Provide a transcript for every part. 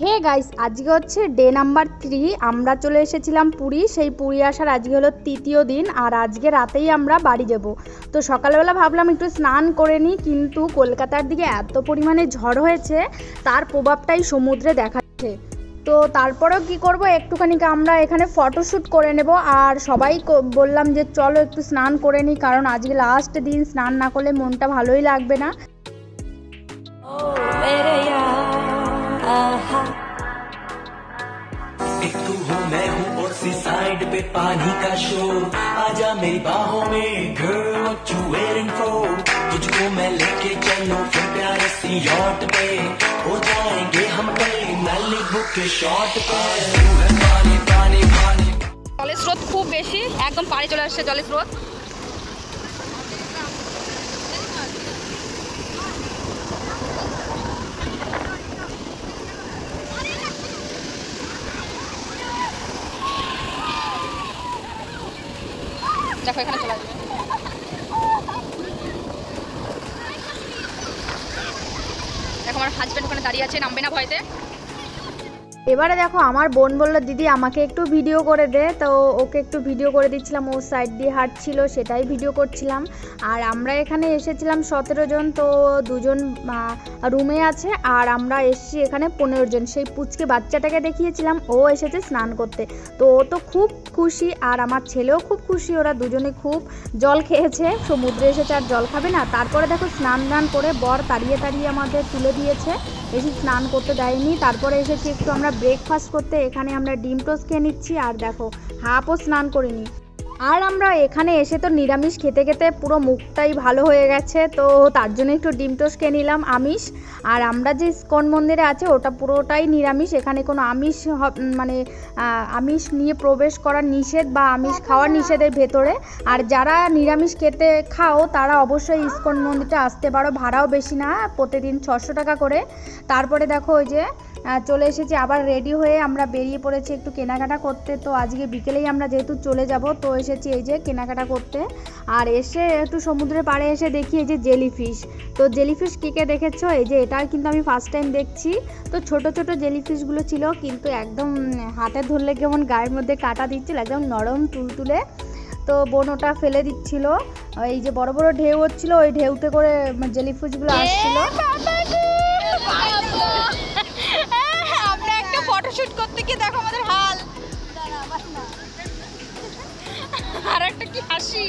Hey guys, আজকে হচ্ছে day number three. আমরা চলে এসেছিলাম পুরী। সেই পুরী আসার আজকে হলো তৃতীয় দিন, আর আজকে রাতেই আমরা বাড়ি যাব। তো সকালবেলা ভাবলাম একটু স্নান করে নিই, কিন্তু কলকাতার দিকে এত পরিমাণে ঝড় হয়েছে, তার প্রভাবটাই সমুদ্রে দেখাচ্ছে। তো তারপরেও কি করব, একটুখানি আমরা এখানে ফটোশ্যুট করে নেব। আর সবাই বললাম যে চলো একটু স্নান করে নিই, কারণ আজকে লাস্ট দিন স্নান না করলে মনটা ভালোই লাগবে না। पे पानी का शोर आजा मेरी बाहों में girl what you waiting for तुझको मैं लेके चलूं फिर प्यारे सी यॉट पे हो जाएंगे हम कल मैलिबू के शॉट पे तू है पानी पानी पानी জলের স্রোত খুব বেশি একদম পাড়ে চলে আসছে জলের স্রোত দেখো এখানে চলে আসবে। দেখো আমার হাজব্যান্ড ওখানে দাঁড়িয়ে আছে নামবে না ভয়তে। এবারে দেখো, আমার বোন বলল, দিদি, আমাকে একটু ভিডিও করে দে। তো ওকে একটু ভিডিও করে দিচ্ছিলাম। ও সাইড দিয়ে হাঁটছিল, সেটাই ভিডিও করছিলাম। আর আমরা এখানে এসেছিলাম সতেরো জন, তো দুজন রুমে আছে। আর আমরা এসেছি এখানে পনেরো জন। সেই পুচকে বাচ্চাটাকে দেখিয়েছিলাম। ও এসেছে স্নান করতে। তো ও তো খুব খুশি, আর আমার ছেলেও খুব খুশি। ওরা দুজনে খুব জল খেয়েছে, সমুদ্রে এসেছে আর জল খাবে না। তারপরে দেখো স্নান দান করে বর তাড়িয়ে তাড়িয়ে আমাদের তুলে দিয়েছে। বেশি স্নান করতে দেয়নি। তারপরে এসেছি একটু আমরা ব্রেকফাস্ট করতে। এখানে আমরা ডিম টোস্ট খেয়ে নিচ্ছি। আর দেখো, হাফও স্নান করিনি। আর আমরা এখানে এসে তো নিরামিষ খেতে খেতে পুরো মুখটাই ভালো হয়ে গেছে, তো তার জন্য একটু ডিম টোস্ট খেয়ে নিলাম আমিষ। আর আমরা যে ইস্কন মন্দিরে আছে, ওটা পুরোটাই নিরামিষ, এখানে কোনো আমিষ মানে আমিষ নিয়ে প্রবেশ করার নিষেধ বা আমিষ খাওয়ার নিষেধের ভেতরে। আর যারা নিরামিষ খেতে খাও, তারা অবশ্যই ইস্কন মন্দিরটা আসতে পারো, ভাড়াও বেশি না, প্রতিদিন ছশো টাকা করে। তারপরে দেখো ওই যে চলে এসেছি, আবার রেডি হয়ে আমরা বেরিয়ে পড়েছি একটু কেনাকাটা করতে, তো আজকে বিকেলেই আমরা যেহেতু চলে যাব, তো এসেছি এই যে কেনাকাটা করতে। আর এসে একটু সমুদ্রের পাড়ে এসে দেখি এই যে জেলিফিশ তো জেলিফিশ কী কে দেখেছ? এই যে এটা কিন্তু আমি ফার্স্ট টাইম দেখছি। তো ছোট ছোট জেলিফিশগুলো ছিল কিন্তু একদম হাতে ধরলে কেমন গায়ের মধ্যে কাটা দিচ্ছিল একদম নরম তুলতুলে। তো বোন ওটা ফেলে দিচ্ছিল। এই যে বড় বড় ঢেউ হচ্ছিল ওই ঢেউতে করে জেলিফিশগুলো আসছিল। আমরা একটা ফটোশুট করতে গিয়ে দেখো আমাদের হাল। আর একটা কি হাসি?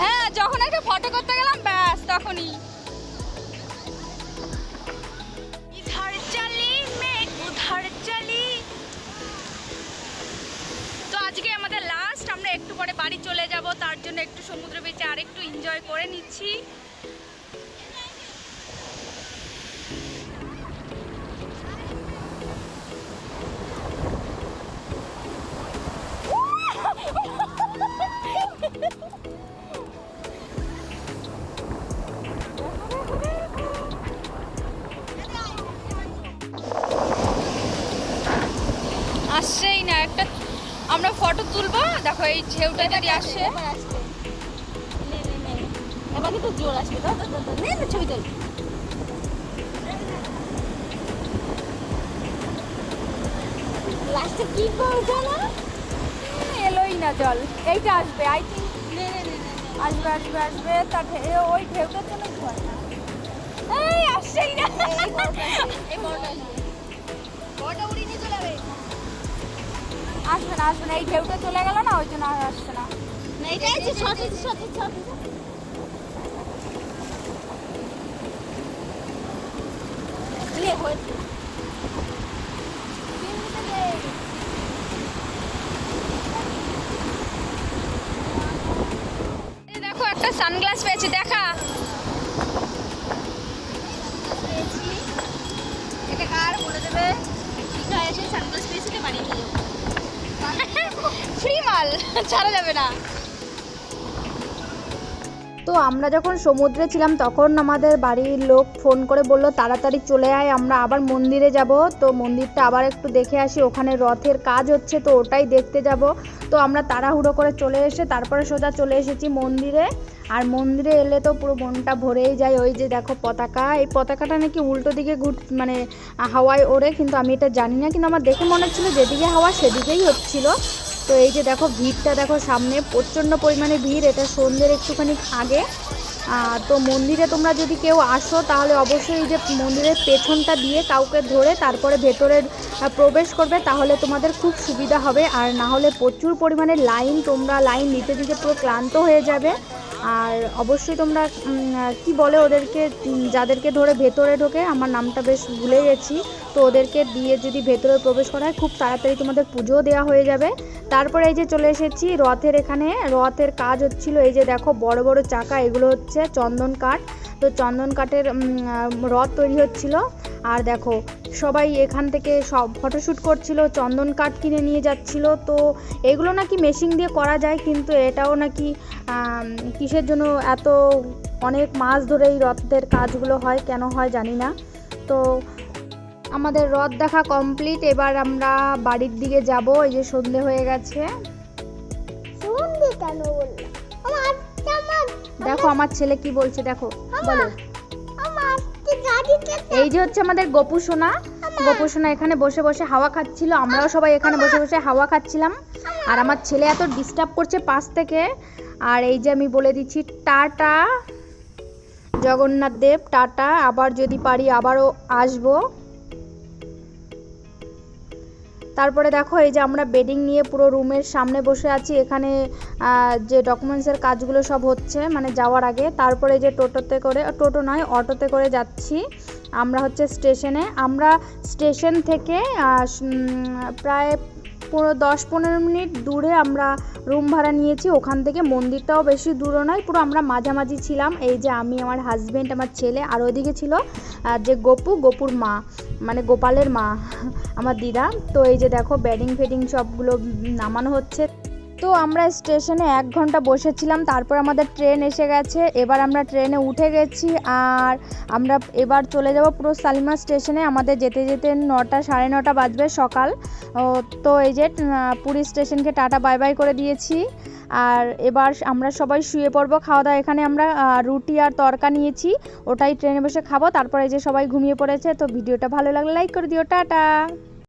হ্যাঁ যখন একটা ফটো করতে গেলাম, ব্যাস, তখনই। ইধার চলি, মেঘ চলি। তো আজকে আমাদের লাস্ট আমরা একটু পরে বাড়ি চলে যাব, তার জন্য একটু সমুদ্র বেঁচে আর একটু এনজয় করে নিচ্ছি। আসছেই না একটা আমরা ফটো তুলবো দেখো এই ঢেউটা যদি আসে। এবার কিন্তু জোর আসবে। ছবি তোল। লাস্টে কি করছ না এলোই না জল। এইটা আসবে আই থিঙ্ক আসবে আসবে আসবে। তার ওই ঢেউটার জন্য না এই আসছেই না। আসবে না আসবে না। এই ঢেউটা চলে গেল না ওই জন্য আর আসছে না। না এটা সঠিক সঠিক সঠিক। হয়েছে একটা সানগ্লাস পেয়েছি দেখা। পেয়েছি এটা কার বলে দেবে? দীঘায় এসে সানগ্লাস পেয়েছি বাড়ি নিয়ে ফ্রি মাল, ছাড়া যাবে না। তো আমরা যখন সমুদ্রে ছিলাম, তখন আমাদের বাড়ির লোক ফোন করে বলল, তাড়াতাড়ি চলে আয়, আমরা আবার মন্দিরে যাব। তো মন্দিরটা আবার একটু দেখে আসি, ওখানে রথের কাজ হচ্ছে, তো ওটাই দেখতে যাব। তো আমরা তাড়াহুড়ো করে চলে এসে, তারপরে সোজা চলে এসেছি মন্দিরে। আর মন্দিরে এলে তো পুরো মনটা ভরেই যায় ওই যে দেখো পতাকা। এই পতাকাটা নাকি উল্টো দিকে ঘুর মানে হাওয়ায় ওড়ে, কিন্তু আমি এটা জানি না, কিন্তু আমার দেখে মনে হচ্ছিল যেদিকে হাওয়া সেদিকেই হচ্ছিল। তো এই যে দেখো ভিড়টা, দেখো সামনে প্রচণ্ড পরিমাণে ভিড়, এটা সন্ধ্যের একটুখানি আগে। তো মন্দিরে তোমরা যদি কেউ আসো, তাহলে অবশ্যই এই যে মন্দিরের পেছনটা দিয়ে কাউকে ধরে তারপরে ভেতরে প্রবেশ করবে, তাহলে তোমাদের খুব সুবিধা হবে। আর না হলে প্রচুর পরিমাণে লাইন, তোমরা লাইন দিতে দিতে পুরো ক্লান্ত হয়ে যাবে। আর অবশ্যই তোমরা কি বলে ওদেরকে যাদেরকে ধরে ভেতরে ঢোকে, আমার নামটা বেশ ভুলে গেছি, তো ওদেরকে দিয়ে যদি ভেতরে প্রবেশ করা হয়, খুব তাড়াতাড়ি তোমাদের পুজোও দেওয়া হয়ে যাবে। তারপরে এই যে চলে এসেছি রথের এখানে, রথের কাজ হচ্ছিল এই যে দেখো, বড় বড় চাকা, এগুলো হচ্ছে চন্দন কাঠ। তো চন্দন কাঠের রথ তৈরি হচ্ছিল। আর দেখো সবাই এখান থেকে সব ফটোশ্যুট করছিল চন্দন কাঠ কিনে নিয়ে যাচ্ছিল। তো এগুলো নাকি মেশিন দিয়ে করা যায় কিন্তু এটাও নাকি কিসের জন্য এত অনেক মাস ধরে এই রথের কাজগুলো হয় কেন হয় জানি না। তো আমাদের রথ দেখা কমপ্লিট এবার আমরা বাড়ির দিকে যাব এই যে সন্ধে হয়ে গেছে। দেখো আমার ছেলে কি বলছে দেখো বলো। এই যে হচ্ছে আমাদের গোপু সোনা। গোপু সোনা এখানে বসে বসে হাওয়া খাচ্ছিল আমরাও সবাই এখানে বসে বসে হাওয়া খাচ্ছিলাম। আর আমার ছেলে এত ডিস্টার্ব করছে পাশ থেকে। আর এই যে আমি বলে দিচ্ছি টাটা। জগন্নাথ দেব টাটা। আবার যদি পারি আবারও আসব। তারপরে দেখো, এই যে আমরা বেডিং নিয়ে পুরো রুমের সামনে বসে আছি। এখানে যে ডকুমেন্টসের কাজগুলো সব হচ্ছে মানে যাওয়ার আগে। তারপরে যে টোটোতে করে টোটো নয়, অটোতে করে যাচ্ছি। আমরা হচ্ছে স্টেশনে। আমরা স্টেশন থেকে প্রায় পুরো দশ পনেরো মিনিট দূরে আমরা রুম ভাড়া নিয়েছি, ওখান থেকে মন্দিরটাও বেশি দূরও নয়, পুরো আমরা মাঝামাঝি ছিলাম। এই যে আমি, আমার হাজব্যান্ড আমার ছেলে আর ওইদিকে ছিল যে গোপু, গোপুর মা মানে গোপালের মা, আমার দিদা। তো এই যে দেখো ব্যাডিং ফেডিং সবগুলো নামানো হচ্ছে। তো আমরা স্টেশনে এক ঘণ্টা বসেছিলাম, তারপর আমাদের ট্রেন এসে গেছে, এবার আমরা ট্রেনে উঠে গেছি, আর আমরা এবার চলে যাব পুরো সালিমা স্টেশনে, আমাদের যেতে যেতে নটা, সাড়ে নটা বাজবে সকাল। তো এই যে পুরী স্টেশনকে টাটা বাই বাই করে দিয়েছি, আর এবার আমরা সবাই শুয়ে পড়ব, খাওয়া দাওয়া এখানে আমরা রুটি আর তরকা নিয়েছি, ওটাই ট্রেনে বসে খাব, তারপরে যে সবাই ঘুমিয়ে পড়েছে, তো ভিডিওটা ভালো লাগলে লাইক করে দিও, টাটা।